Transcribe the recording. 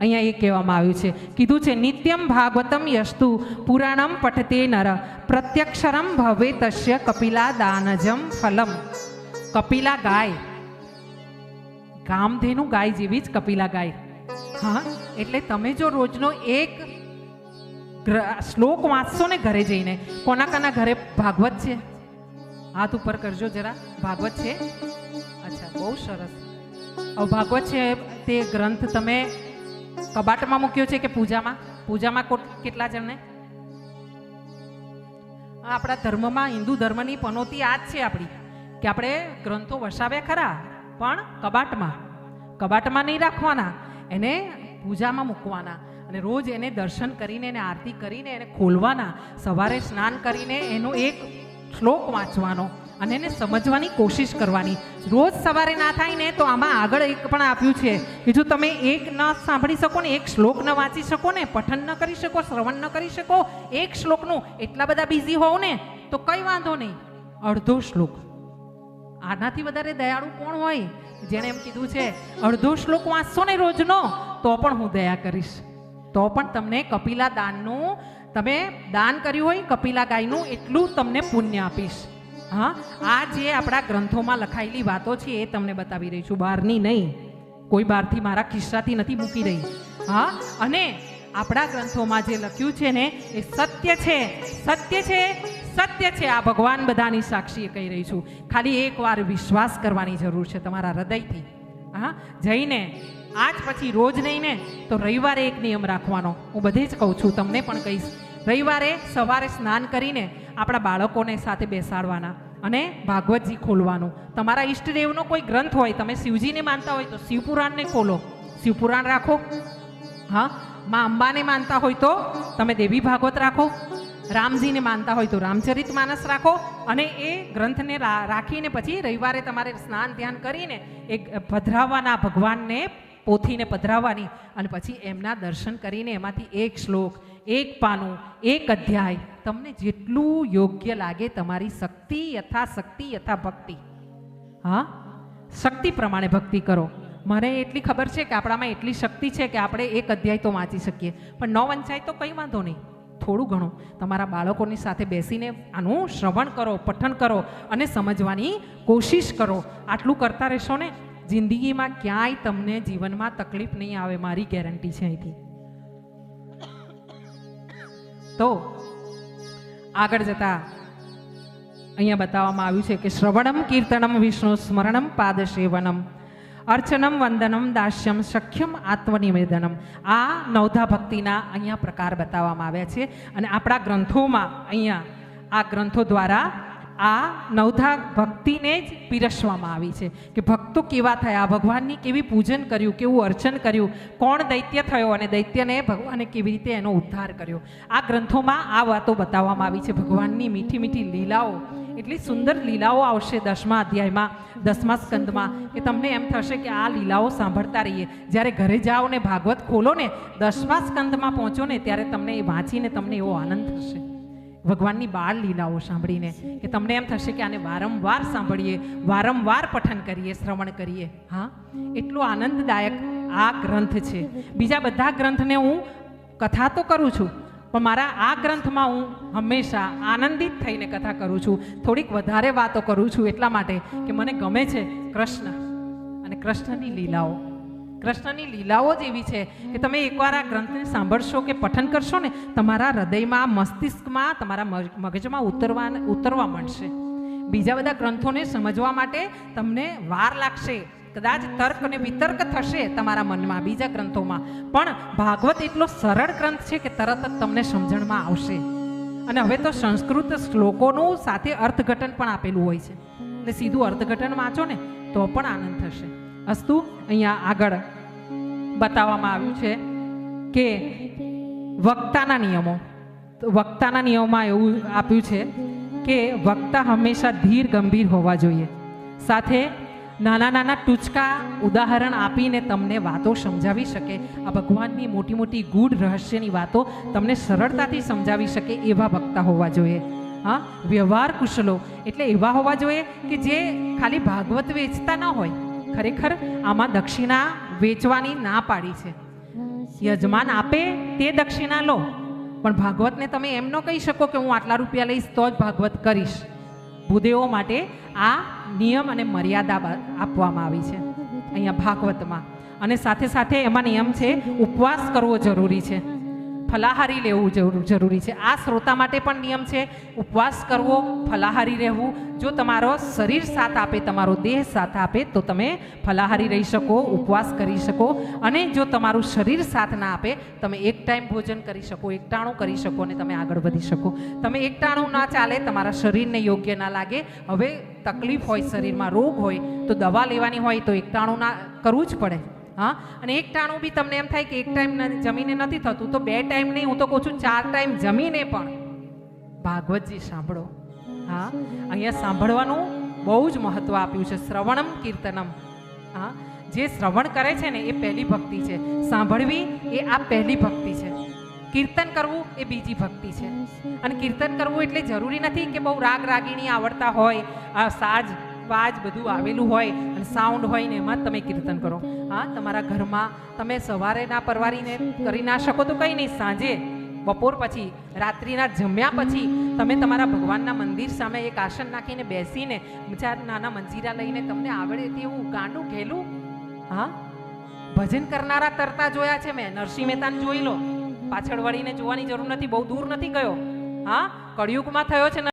અહીંયા એ કહેવામાં આવ્યું છે, કીધું છે, નિત્યમ ભાગવતમ યસ્તુ, પુરાણમ પઠતે નર, પ્રત્યક્ષરમ ભવે તસ્ય કપિલા દાનજમ ફલમ. કપિલા ગાય. ગામધેનું ગાય જેવી જ કપિલા ગાય. હા, એટલે તમે જો રોજનો એક શ્લોક વાંચશો ને ઘરે જઈને કોના કોના ઘરે ભાગવત છે? હાથ ઉપર કરજો જરા, ભાગવત છે? અચ્છા, બહુ સરસ. ભાગવત છે, તે ગ્રંથ તમે કબાટમાં મૂક્યો છે કે પૂજામાં? પૂજામાં કોટ- કેટલા જણને આપણા ધર્મમાં, હિન્દુ ધર્મની પનોતી આ જ છે આપણી, કે આપણે ગ્રંથો વસાવ્યા ખરા, પણ કબાટમાં. કબાટમાં નહીં રાખવાના, એને પૂજામાં મૂકવાના. અને રોજ એને દર્શન કરીને, એને આરતી કરીને, એને ખોલવાના. સવારે સ્નાન કરીને એનો એક શ્લોક વાંચવાનો. અને એને સમજવાની કોશિશ કરવાની. રોજ સવારે ના થાય ને તો આમાં આગળ એક પણ આપ્યું છે કે જો તમે એક ન સાંભળી શકો ને, એક શ્લોક ન વાંચી શકો ને, પઠન ન કરી શકો, શ્રવણ ન કરી શકો, એક શ્લોકનું એટલા બધા બિઝી હોવ ને, તો કઈ વાંધો નહીં. અડધો શ્લોક. આનાથી વધારે દયાળુ કોણ હોય? જેણે એમ કીધું છે, અડધો શ્લોક વાંચશો ને રોજનો, તો પણ હું દયા કરીશ. તો પણ તમને કપિલા દાનનું, તમે દાન કર્યું હોય, કપિલા ગાયનું, એટલું તમને પુણ્ય આપીશ. હા, આ જે આપણા ગ્રંથોમાં લખાયેલી વાતો છે એ તમને બતાવી રહી છું. બહારની નહીં. કોઈ બહારથી મારા ખિસ્સાથી નથી મૂકી રહી. હા, અને આપણા ગ્રંથોમાં જે લખ્યું છે ને, એ સત્ય છે. સત્ય છે સત્ય છે. આ ભગવાન બધાની સાક્ષી કહી રહી છું. ખાલી એકવાર વિશ્વાસ કરવાની જરૂર છે તમારા હૃદયથી. હા, જઈને આજ પછી રોજ નહીં ને, તો રવિવારે એક નિયમ રાખવાનો. હું બધે જ કહું છું, તમને પણ કહીશ. રવિવારે સવારે સ્નાન કરીને આપણા બાળકોને સાથે બેસાડવાના અને ભાગવતજી ખોલવાનું. તમારા ઈષ્ટદેવનો કોઈ ગ્રંથ હોય, તમે શિવજીને માનતા હોય તો શિવપુરાણને ખોલો. શિવપુરાણ રાખો. હા, માં અંબાને માનતા હોય તો તમે દેવી ભાગવત રાખો. રામજીને માનતા હોય તો રામચરિત માનસ રાખો. અને એ ગ્રંથને રાખીને પછી રવિવારે તમારે સ્નાન ધ્યાન કરીને એક પધરાવવાના ભગવાનને પોથીને પધરાવવાની અને પછી એમના દર્શન કરીને એમાંથી એક શ્લોક એક પાનું, એક અધ્યાય. તમને જેટલું યોગ્ય લાગે તમારી શક્તિ યથા શક્તિ યથા ભક્તિ હા? શક્તિ પ્રમાણે ભક્તિ કરો. મને એટલી ખબર છે કે આપણામાં એટલી શક્તિ છે કે આપણે એક અધ્યાય તો વાંચી શકીએ. પણ ન વંચાય તો કંઈ વાંધો નહીં. થોડું ઘણું. તમારા બાળકોની સાથે બેસીને આનું શ્રવણ કરો, પઠન કરો અને સમજવાની કોશિશ કરો. આટલું કરતા રહેશો ને, જિંદગીમાં ક્યાંય તમને જીવનમાં તકલીફ નહીં આવે, મારી ગેરંટી છે અહીંથી. તો આગળ જતા અહીંયા બતાવવામાં આવ્યું છે કે શ્રવણમ, કીર્તનમ, વિષ્ણુ સ્મરણમ, પાદસેવનમ, અર્ચનમ, વંદનમ, દાસ્યમ, સખ્યમ, આત્મનિવેદનમ. આ નવધા ભક્તિના અહીંયા પ્રકાર બતાવવામાં આવ્યા છે. અને આપણા ગ્રંથોમાં અહીંયા આ ગ્રંથો દ્વારા આ નવધા ભક્તિને જ પીરસવામાં આવી છે કે ભક્તો કેવા થયા, ભગવાનની કેવી પૂજન કર્યું, કેવું અર્ચન કર્યું, કોણ દૈત્ય થયો અને દૈત્યને ભગવાને કેવી રીતે એનો ઉદ્ધાર કર્યો. આ ગ્રંથોમાં આ વાતો બતાવવામાં આવી છે. ભગવાનની મીઠી મીઠી લીલાઓ, એટલી સુંદર લીલાઓ આવશે દસમા અધ્યાયમાં, દસમા સ્કંદમાં, કે તમને એમ થશે કે આ લીલાઓ સાંભળતા રહીએ. જ્યારે ઘરે જાઓ ને ભાગવત ખોલો ને, દસમા સ્કંદમાં પહોંચો ને, ત્યારે તમને એ વાંચીને તમને એવો આનંદ થશે. ભગવાનની બાળ લીલાઓ સાંભળીને કે તમને એમ થશે કે આને વારંવાર સાંભળીએ, વારંવાર પઠન કરીએ, શ્રવણ કરીએ. હા, એટલો આનંદદાયક આ ગ્રંથ છે. બીજા બધા ગ્રંથને હું કથા તો કરું છું, પણ મારા આ ગ્રંથમાં હું હંમેશા આનંદિત થઈને કથા કરું છું. થોડીક વધારે વાતો કરું છું એટલા માટે કે મને ગમે છે કૃષ્ણ અને કૃષ્ણની લીલાઓ. કૃષ્ણની લીલાઓ જ એવી છે કે તમે એકવાર આ ગ્રંથને સાંભળશો કે પઠન કરશો ને, તમારા હૃદયમાં, મસ્તિષ્કમાં, તમારા મગ- મગજમાં ઉતરવા ઉતરવા મળશે બીજા બધા ગ્રંથોને સમજવા માટે તમને વાર લાગશે. કદાચ તર્ક અને વિતર્ક થશે તમારા મનમાં બીજા ગ્રંથોમાં. પણ ભાગવત એટલો સરળ ગ્રંથ છે કે તરત જ તમને સમજણમાં આવશે. અને હવે તો સંસ્કૃત શ્લોકોનું સાથે અર્થઘટન પણ આપેલું હોય છે. એટલે સીધું અર્થઘટન વાંચો ને, તો પણ આનંદ થશે. અસ્તુ અહીંયા આગળ બતાવવામાં આવ્યું છે કે વક્તાના નિયમો. વક્તાના નિયમોમાં એવું આપ્યું છે કે વક્તા હંમેશા ધીર ગંભીર હોવા જોઈએ. સાથે નાના નાના ટૂચકા ઉદાહરણ આપીને તમને વાતો સમજાવી શકે. આ ભગવાનની મોટી મોટી ગૂઢ રહસ્યની વાતો તમને સરળતાથી સમજાવી શકે એવા વક્તા હોવા જોઈએ. હા, વ્યવહાર કુશલો એટલે એવા હોવા જોઈએ કે જે ખાલી ભાગવત વેચતા ન હોય. ખરેખર આમાં દક્ષિણા વેચવાની ના પાડી છે. યજમાન આપે તે દક્ષિણા લો. પણ ભાગવતને તમે એમ ન કહી શકો કે હું આટલા રૂપિયા લઈશ તો જ ભાગવત કરીશ. ભૂદેવો માટે આ નિયમ અને મર્યાદા આપવામાં આવી છે અહીંયા ભાગવતમાં. અને સાથે સાથે એમાં નિયમ છે, ઉપવાસ કરવો જરૂરી છે. ફલાહારી લેવું જરૂરી છે. આ શ્રોતા માટે પણ નિયમ છે, ઉપવાસ કરવો, ફલાહારી રહેવું. જો તમારો શરીર સાથ આપે, તમારો દેહ સાથ આપે, તો તમે ફલાહારી રહી શકો, ઉપવાસ કરી શકો. અને જો તમારું શરીર સાથ ના આપે, તમે એક ટાઈમ ભોજન કરી શકો એકટાણું કરી શકો અને તમે આગળ વધી શકો. તમે એકટાણું ના ચાલે, તમારા શરીરને યોગ્ય ના લાગે. હવે તકલીફ હોય, શરીરમાં રોગ હોય, તો દવા લેવાની હોય, તો એકટાણું ના, કરવું જ પડે. હા? અને એક ટાણું બી તમને એમ થાય કે એક ટાઈમ જમીને નથી થતું, તો બે ટાઈમ નહીં, હું તો કહું છું ચાર ટાઈમ જમીને પણ. ભાગવતજી, સાંભળો. હા? અહીંયા સાંભળવાનું બહુ જ મહત્વ આપ્યું છે, શ્રવણમ કીર્તનમ. હા? જે શ્રવણ કરે છે ને, એ પહેલી ભક્તિ છે. સાંભળવી એ આ પહેલી ભક્તિ છે. કીર્તન કરવું એ બીજી ભક્તિ છે. અને કીર્તન કરવું એટલે જરૂરી નથી કે બહુ રાગ રાગીણી આવડતા હોય, આ સાજ વાજ બધું આવેલું હોય અને સાઉન્ડ હોય ને એમાં તમે કીર્તન કરો. હા, તમારા ઘરમાં તમે સવારે ના પરવારીને કરી ના શકો તો કંઈ નહીં. સાંજે, બપોર પછી, રાત્રિના જમ્યા પછી તમે તમારા ભગવાનના મંદિર સામે એક આસન નાખીને બેસીને ચાર નાના મંજીરા લઈને તમને આવડે તેવું ગાંડું ઘેલું, હા, ભજન કરનારા તરતા જોયા છે મેં. નરસિંહ મહેતાને જોઈ લો. પાછળ વળીને જોવાની જરૂર નથી. બહુ દૂર નથી ગયો. હા, કળિયુગમાં થયો છે